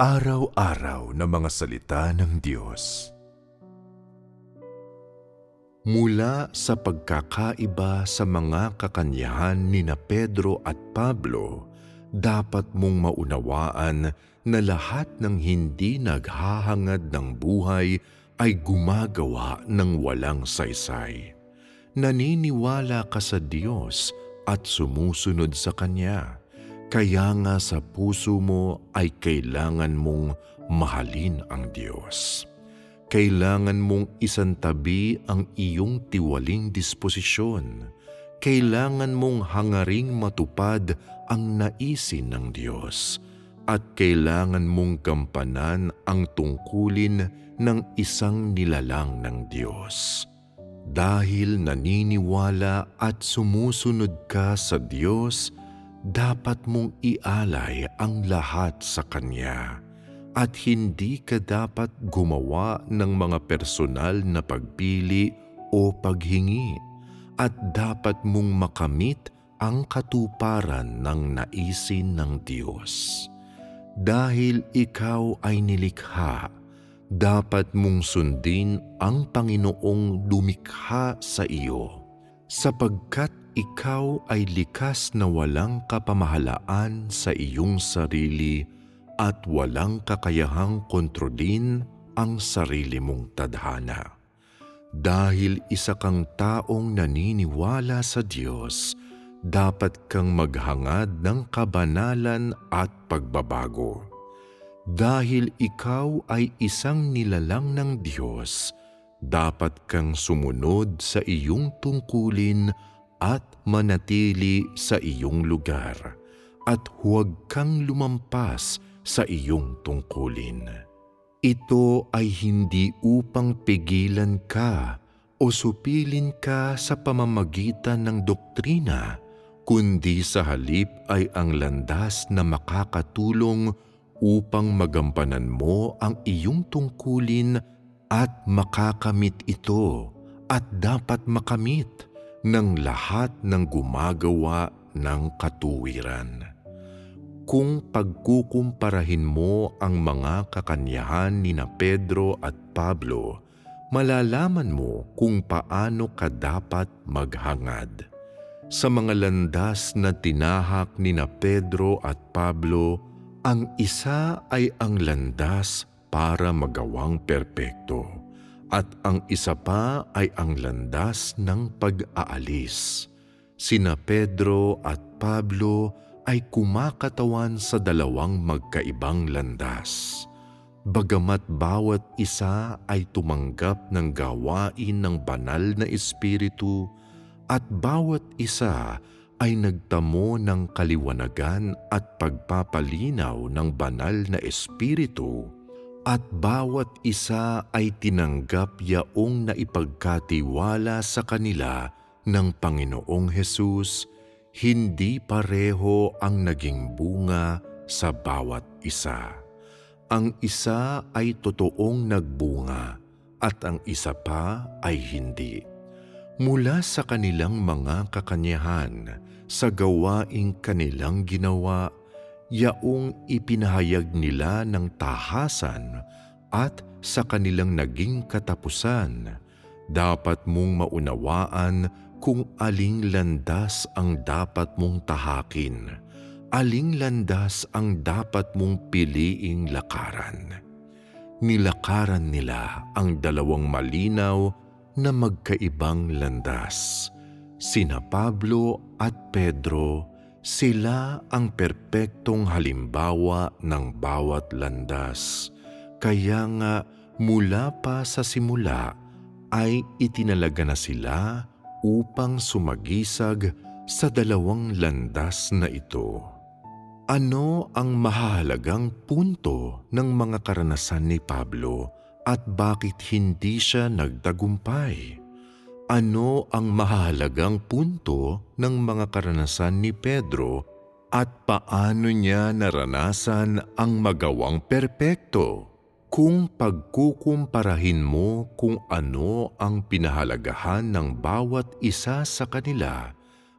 Pang-araw-araw na mga salita ng Diyos. Mula sa pagkakaiba sa mga kakanyahan ni na Pedro at Pablo, dapat mong maunawaan na lahat ng hindi naghahangad ng buhay ay gumagawa ng walang saysay. Naniniwala ka sa Diyos at sumusunod sa Kanya. Kaya nga sa puso mo ay kailangan mong mahalin ang Diyos. Kailangan mong isantabi ang iyong tiwaling disposisyon. Kailangan mong hangaring matupad ang naisin ng Diyos at kailangan mong gampanan ang tungkulin ng isang nilalang ng Diyos. Dahil naniniwala at sumusunod ka sa Diyos, dapat mong ialay ang lahat sa Kanya at hindi ka dapat gumawa ng mga personal na pagpili o paghingi at dapat mong makamit ang katuparan ng naisin ng Diyos. Dahil ikaw ay nilikha, dapat mong sundin ang Panginoong lumikha sa iyo, sapagkat ikaw ay likas na walang kapamahalaan sa iyong sarili at walang kakayahang kontrolin ang sarili mong tadhana. Dahil isa kang taong naniniwala sa Diyos, dapat kang maghangad ng kabanalan at pagbabago. Dahil ikaw ay isang nilalang ng Diyos, dapat kang sumunod sa iyong tungkulin at manatili sa iyong lugar at huwag kang lumampas sa iyong tungkulin. Ito ay hindi upang pigilan ka o supilin ka sa pamamagitan ng doktrina kundi sa halip ay ang landas na makakatulong upang magampanan mo ang iyong tungkulin at makakamit ito at dapat makamit ng lahat ng gumagawa ng katuwiran. Kung pagkukumparahin mo ang mga kakanyahan ni na Pedro at Pablo, malalaman mo kung paano ka dapat maghangad sa mga landas na tinahak ni na Pedro at Pablo, ang isa ay ang landas para magawang perpekto at ang isa pa ay ang landas ng pag-aalis. Sina Pedro at Pablo ay kumakatawan sa dalawang magkaibang landas. Bagamat bawat isa ay tumanggap ng gawain ng banal na espiritu, at bawat isa ay nagtamo ng kaliwanagan at pagpapalinaw ng banal na espiritu at bawat isa ay tinanggap yaong naipagkatiwala sa kanila ng Panginoong Hesus, hindi pareho ang naging bunga sa bawat isa. Ang isa ay totoong nagbunga at ang isa pa ay hindi mula sa kanilang mga kakanyahan sa gawaing kanilang ginawa, yaong ipinahayag nila ng tahasan at sa kanilang naging katapusan, dapat mong maunawaan kung aling landas ang dapat mong tahakin, aling landas ang dapat mong piliing lakaran. Nilakaran nila ang dalawang malinaw na magkaibang landas. Sina Pablo at Pedro, sila ang perpektong halimbawa ng bawat landas. Kaya nga mula pa sa simula ay itinalaga na sila upang sumagisag sa dalawang landas na ito. Ano ang mahalagang punto ng mga karanasan ni Pablo at bakit hindi siya nagtagumpay? Ano ang mahalagang punto ng mga karanasan ni Pedro at paano niya naranasan ang magawang perpekto? Kung pagkukumparahin mo kung ano ang pinahalagahan ng bawat isa sa kanila,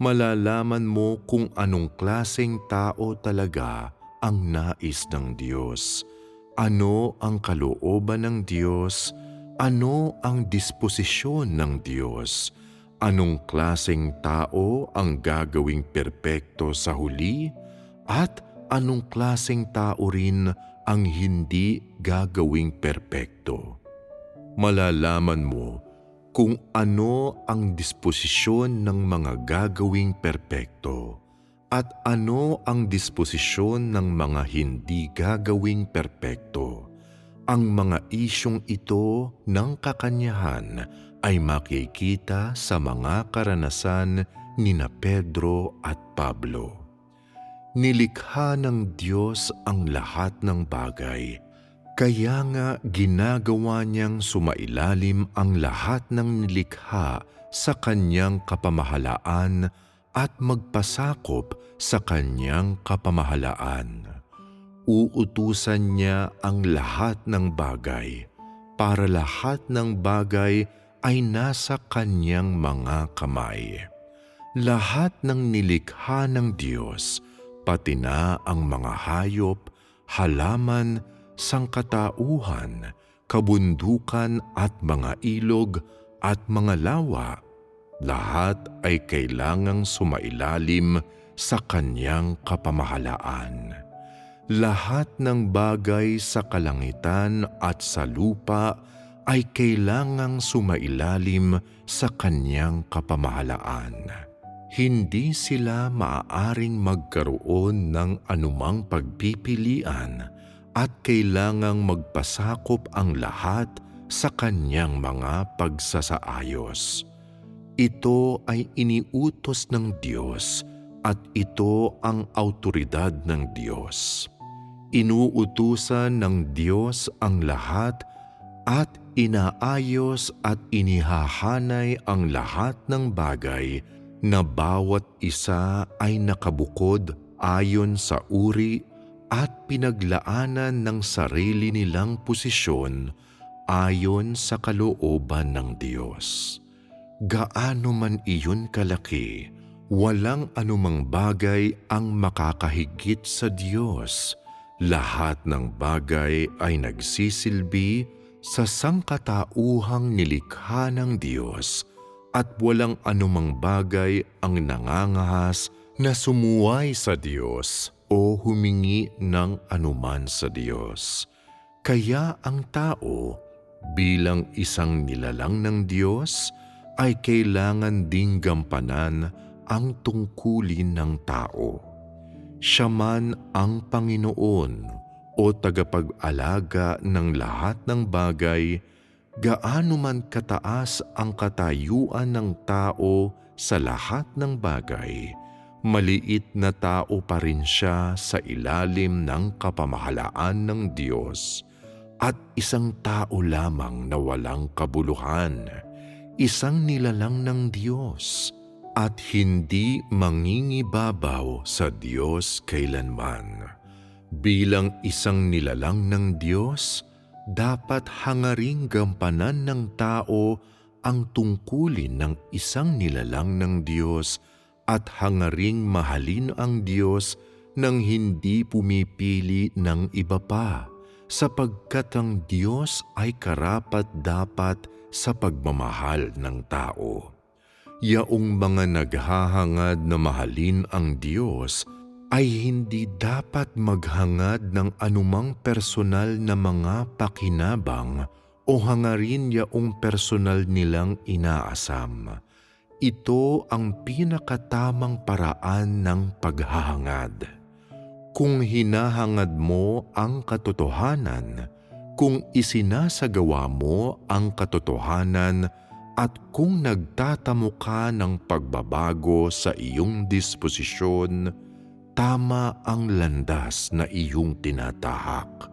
malalaman mo kung anong klaseng tao talaga ang nais ng Diyos ano ang kalooban ng Diyos, ano ang disposisyon ng Diyos, anong klaseng tao ang gagawing perpekto sa huli, at anong klaseng tao rin ang hindi gagawing perpekto. Malalaman mo kung ano ang disposisyon ng mga gagawing perpekto at ano ang disposisyon ng mga hindi gagawing perpekto. Ang mga isyong ito ng kakanyahan ay makikita sa mga karanasan ni na Pedro at Pablo. Nilikha ng Diyos ang lahat ng bagay, kaya nga ginagawa niyang sumailalim ang lahat ng nilikha sa kanyang kapamahalaan at magpasakop sa kanyang kapamahalaan. Uutusan niya ang lahat ng bagay para lahat ng bagay ay nasa kanyang mga kamay. Lahat ng nilikha ng Diyos, pati na ang mga hayop, halaman, sangkatauhan, kabundukan at mga ilog at mga lawa, lahat ay kailangang sumailalim sa kanyang kapamahalaan. Lahat ng bagay sa kalangitan at sa lupa ay kailangang sumailalim sa kanyang kapamahalaan. Hindi sila maaaring magkaroon ng anumang pagpipilian at kailangang magpasakop ang lahat sa kanyang mga pagsasaayos. Ito ay iniutos ng Diyos at ito ang autoridad ng Diyos. Inuutusan ng Diyos ang lahat at inaayos at inihahanay ang lahat ng bagay na bawat isa ay nakabukod ayon sa uri at pinaglaanan ng sarili nilang posisyon ayon sa kalooban ng Diyos. Gaano man iyon kalaki, walang anumang bagay ang makakahigit sa Diyos. Lahat ng bagay ay nagsisilbi sa sangkatauhang nilikha ng Diyos at walang anumang bagay ang nangangahas na sumuway sa Diyos o humingi ng anuman sa Diyos. Kaya ang tao bilang isang nilalang ng Diyos ay kailangan ding gampanan ang tungkulin ng tao. Siya man ang Panginoon o tagapag-alaga ng lahat ng bagay, gaano man kataas ang katayuan ng tao sa lahat ng bagay, maliit na tao pa rin siya sa ilalim ng kapamahalaan ng Diyos at isang tao lamang na walang kabuluhan, isang nilalang ng Diyos at hindi mangingibabaw sa Diyos kailanman. Bilang isang nilalang ng Diyos, dapat hangaring gampanan ng tao ang tungkulin ng isang nilalang ng Diyos at hangaring mahalin ang Diyos nang hindi pumipili ng iba pa, sapagkat ang Diyos ay karapat dapat sa pagmamahal ng tao yaong mga naghahangad na mahalin ang Diyos ay hindi dapat maghangad ng anumang personal na mga pakinabang o hangarin yaong personal nilang inaasam. Ito ang pinakatamang paraan ng paghahangad. Kung hinahangad mo ang katotohanan, kung isinasagawa mo ang katotohanan, at kung nagtatamo ka ng pagbabago sa iyong disposisyon, tama ang landas na iyong tinatahak.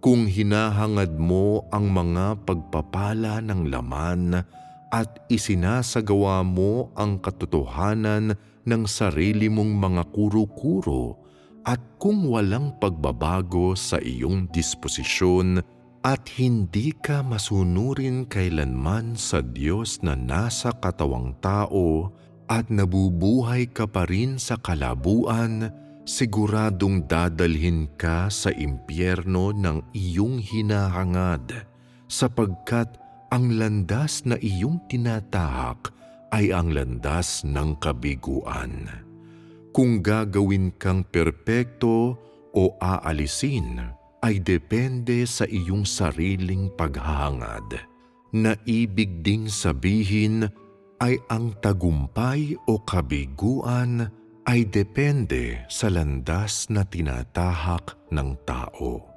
Kung hinahangad mo ang mga pagpapala ng laman at isinasagawa mo ang katotohanan ng sarili mong mga kuro-kuro at kung walang pagbabago sa iyong disposisyon, at hindi ka masunurin kailanman sa Diyos na nasa katawang tao at nabubuhay ka pa rin sa kalabuan, siguradong dadalhin ka sa impyerno ng iyong hinahangad sapagkat ang landas na iyong tinatahak ay ang landas ng kabiguan. Kung gagawin kang perpekto o aalisin ay depende sa iyong sariling paghahangad na ibig ding sabihin ay ang tagumpay o kabiguan ay depende sa landas na tinatahak ng tao.